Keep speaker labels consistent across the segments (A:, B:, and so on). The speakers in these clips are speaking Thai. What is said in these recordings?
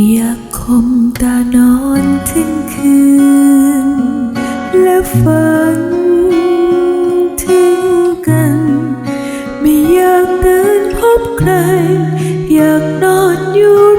A: อยากคมตานอนถึงคืน และฝันถึงกัน ไม่อยากเดินพบใคร อยากนอนอยู่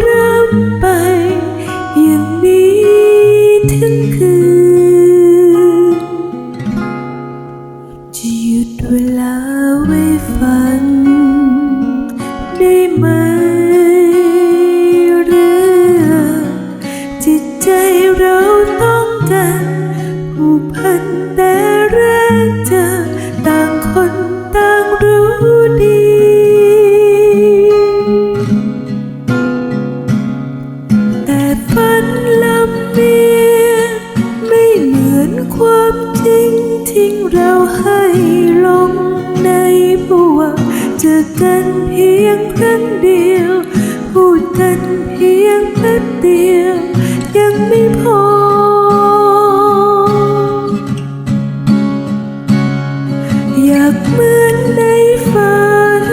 A: ให้ลงในบวกเจอกันเพียงครั้งเดียว พูดกันเพียงแป๊บเดียว ยังไม่พอ อยากเหมือนในฝัน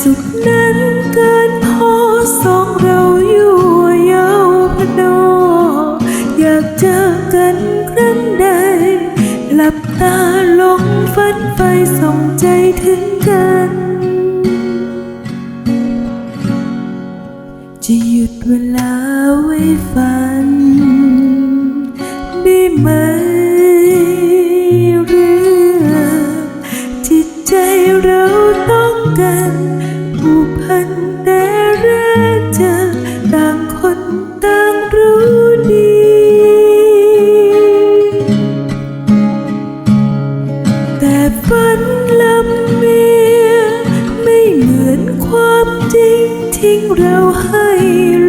A: สุขนั้นเกินพอสองเราอยู่เยาวพนอ อยากเจอกันครั้งใด หลับตาลงฝันไฟส่งใจถึงกัน จะหยุดเวลาไว้ฝันได้ไหม ทิ้งเราให้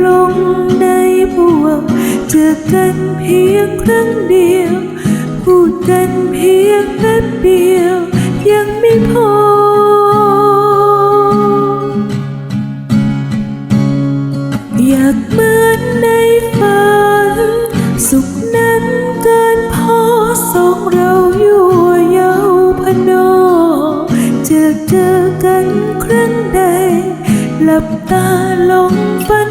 A: ลงในบวงเจอกันเพียงครั้งเดียว พูดกันเพียงแป๊บเดียว ยังไม่พอ อยากเหมือนใน หลับตาลงฝัน